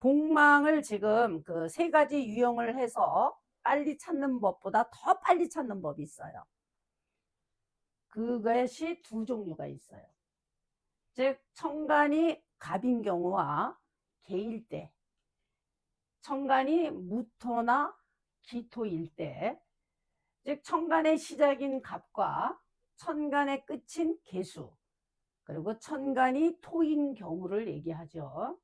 공망을 지금 그 세 가지 유형을 해서 빨리 찾는 법보다 더 빨리 찾는 법이 있어요. 그것이 두 종류가 있어요. 즉, 천간이 갑인 경우와 개일 때, 천간이 무토나 기토일 때, 즉, 천간의 시작인 갑과 천간의 끝인 개수, 그리고 천간이 토인 경우를 얘기하죠.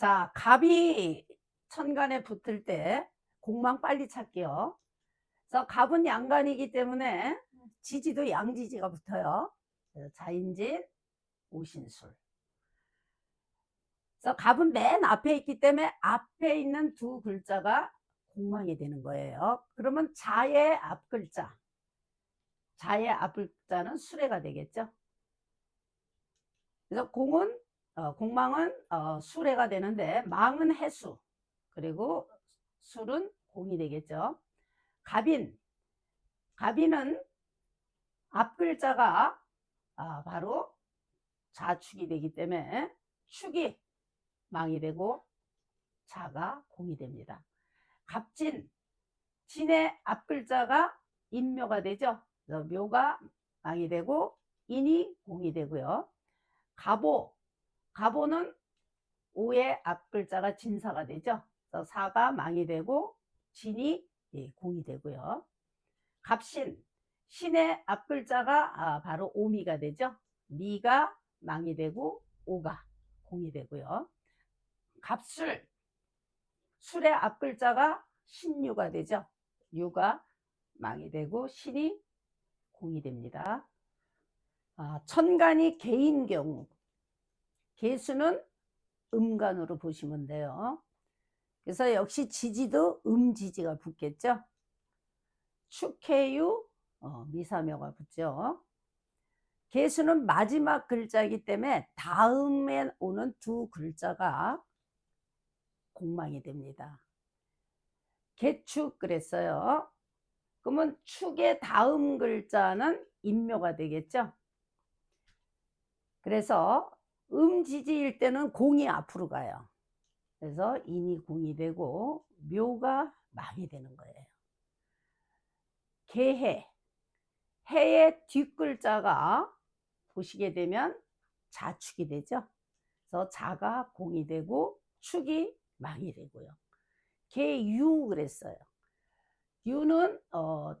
자, 갑이 천간에 붙을 때 공망 빨리 찾게요. 그래서 갑은 양간이기 때문에 지지도 양지지가 붙어요. 자인진, 오신술. 그래서 갑은 맨 앞에 있기 때문에 앞에 있는 두 글자가 공망이 되는 거예요. 그러면 자의 앞 글자, 자의 앞 글자는 수레가 되겠죠. 그래서 공은 어, 공망은 어, 수레가 되는데 망은 해수 그리고 술은 공이 되겠죠. 갑인 갑인은 앞 글자가 아, 바로 자축이 되기 때문에 축이 망이 되고 자가 공이 됩니다. 갑진 진의 앞 글자가 인묘가 되죠. 묘가 망이 되고 인이 공이 되고요. 갑오 갑오는 오의 앞 글자가 진사가 되죠. 그래서 사가 망이 되고 진이 예, 공이 되고요. 갑신 신의 앞 글자가 아, 바로 오미가 되죠. 미가 망이 되고 오가 공이 되고요. 갑술 술의 앞 글자가 신유가 되죠. 유가 망이 되고 신이 공이 됩니다. 아, 천간이 개인 경우 개수는 음간으로 보시면 돼요. 그래서 역시 지지도 음지지가 붙겠죠. 축해유 어, 미사묘가 붙죠. 개수는 마지막 글자이기 때문에 다음에 오는 두 글자가 공망이 됩니다. 개축 그랬어요. 그러면 축의 다음 글자는 인묘가 되겠죠. 그래서 음지지일 때는 공이 앞으로 가요. 그래서 인이 공이 되고 묘가 망이 되는 거예요. 개해. 해의 뒷글자가 보시게 되면 자축이 되죠. 그래서 자가 공이 되고 축이 망이 되고요. 개유 그랬어요. 유는 어,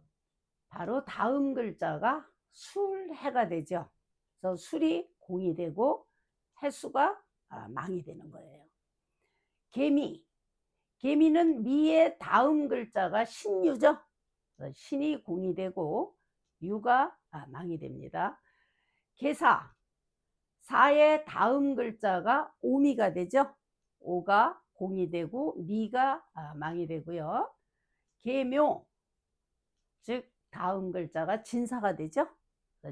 바로 다음 글자가 술해가 되죠. 그래서 술이 공이 되고 해수가 아, 망이 되는 거예요. 개미. 개미는 미의 다음 글자가 신유죠. 신이 공이 되고 유가 아, 망이 됩니다. 개사. 사의 다음 글자가 오미가 되죠. 오가 공이 되고 미가 아, 망이 되고요. 개묘. 즉 다음 글자가 진사가 되죠.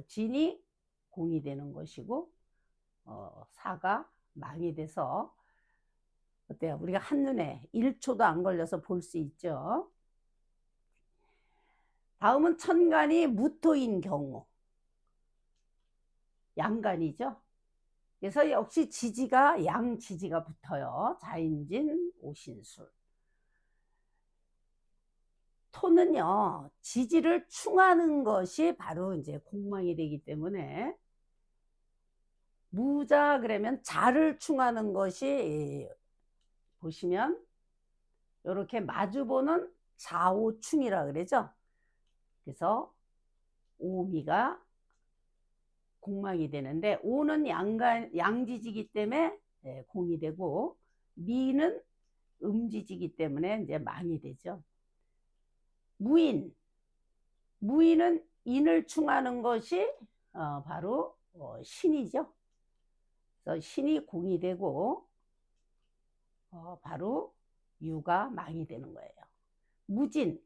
진이 공이 되는 것이고 어, 사가 망이 돼서 어때요? 우리가 한눈에 1초도 안 걸려서 볼 수 있죠. 다음은 천간이 무토인 경우. 양간이죠. 그래서 역시 지지가 양 지지가 붙어요. 자인진, 오신술. 토는요, 지지를 충하는 것이 바로 이제 공망이 되기 때문에 무자 그러면 자를 충하는 것이 보시면 이렇게 마주보는 좌우충이라 그러죠. 그래서 오미가 공망이 되는데 오는 양간 양지지기 때문에 예, 공이 되고 미는 음지지기 때문에 이제 망이 되죠. 무인 무인은 인을 충하는 것이 어, 바로 어, 신이죠. 그래서 신이 공이 되고 어, 바로 유가 망이 되는 거예요. 무진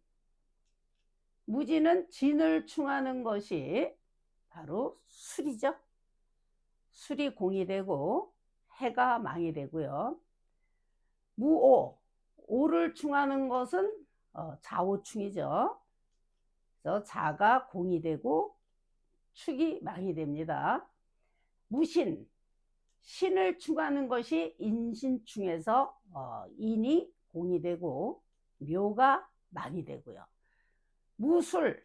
무진은 진을 충하는 것이 바로 술이죠. 술이 공이 되고 해가 망이 되고요. 무오 오를 충하는 것은 어, 좌오충이죠. 그래서 자가 공이 되고 축이 망이 됩니다. 무신 신을 충하는 것이 인신충에서 어, 인이 공이 되고 묘가 망이 되고요. 무술,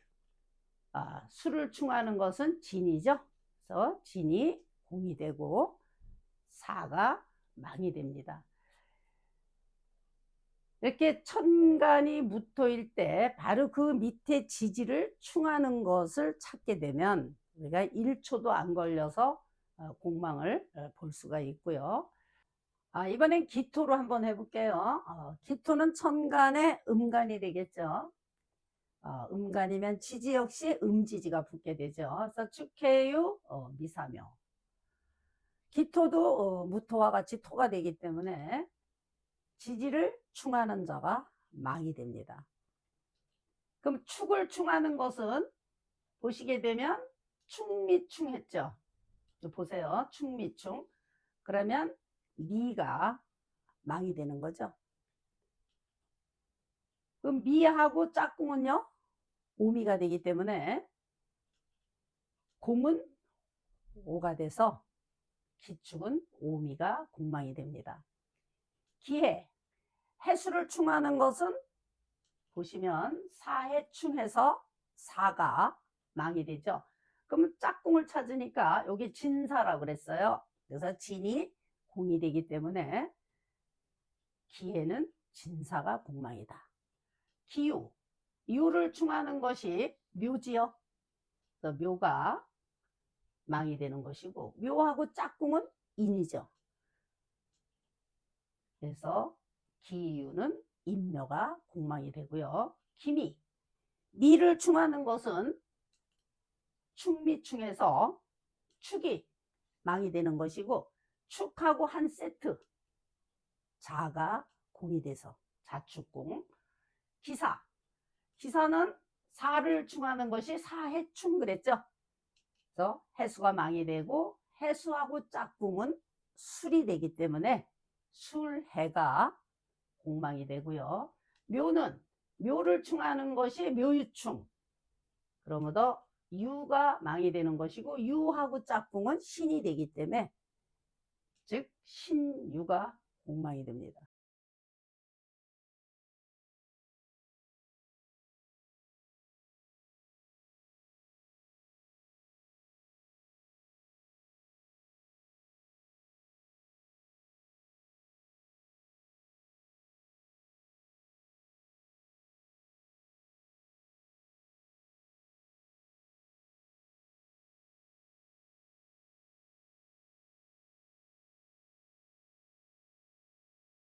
아, 술을 충하는 것은 진이죠. 그래서 진이 공이 되고 사가 망이 됩니다. 이렇게 천간이 무토일 때 바로 그 밑에 지지를 충하는 것을 찾게 되면 우리가 1초도 안 걸려서 어, 공망을 어, 볼 수가 있고요. 아, 이번엔 기토로 한번 해볼게요. 어, 기토는 천간의 음간이 되겠죠. 어, 음간이면 지지 역시 음지지가 붙게 되죠. 그래서 축해유, 어, 미사묘. 기토도 어, 무토와 같이 토가 되기 때문에 지지를 충하는 자가 망이 됩니다. 그럼 축을 충하는 것은 보시게 되면 충미충 했죠. 보세요. 충미충. 그러면 미가 망이 되는 거죠. 그럼 미하고 짝꿍은요? 오미가 되기 때문에 공은 오가 돼서 기축은 오미가 공망이 됩니다. 기해, 해수를 충하는 것은 보시면 사해충해서 사가 망이 되죠. 그러면 짝꿍을 찾으니까 여기 진사라고 그랬어요. 그래서 진이 공이 되기 때문에 기해는 진사가 공망이다. 기유, 유를 충하는 것이 묘지요. 그래서 묘가 망이 되는 것이고 묘하고 짝꿍은 인이죠. 그래서 기유는 인묘가 공망이 되고요. 기미, 미를 충하는 것은 충미충에서 축이 망이 되는 것이고 축하고 한 세트 자가 공이 돼서 자축공. 기사. 기사는 사를 충하는 것이 사해충 그랬죠. 그래서 해수가 망이 되고 해수하고 짝꿍은 술이 되기 때문에 술해가 공망이 되고요. 묘는 묘를 충하는 것이 묘유충. 그러므로 유가 망이 되는 것이고 유하고 짝꿍은 신이 되기 때문에 즉 신유가 공망이 됩니다.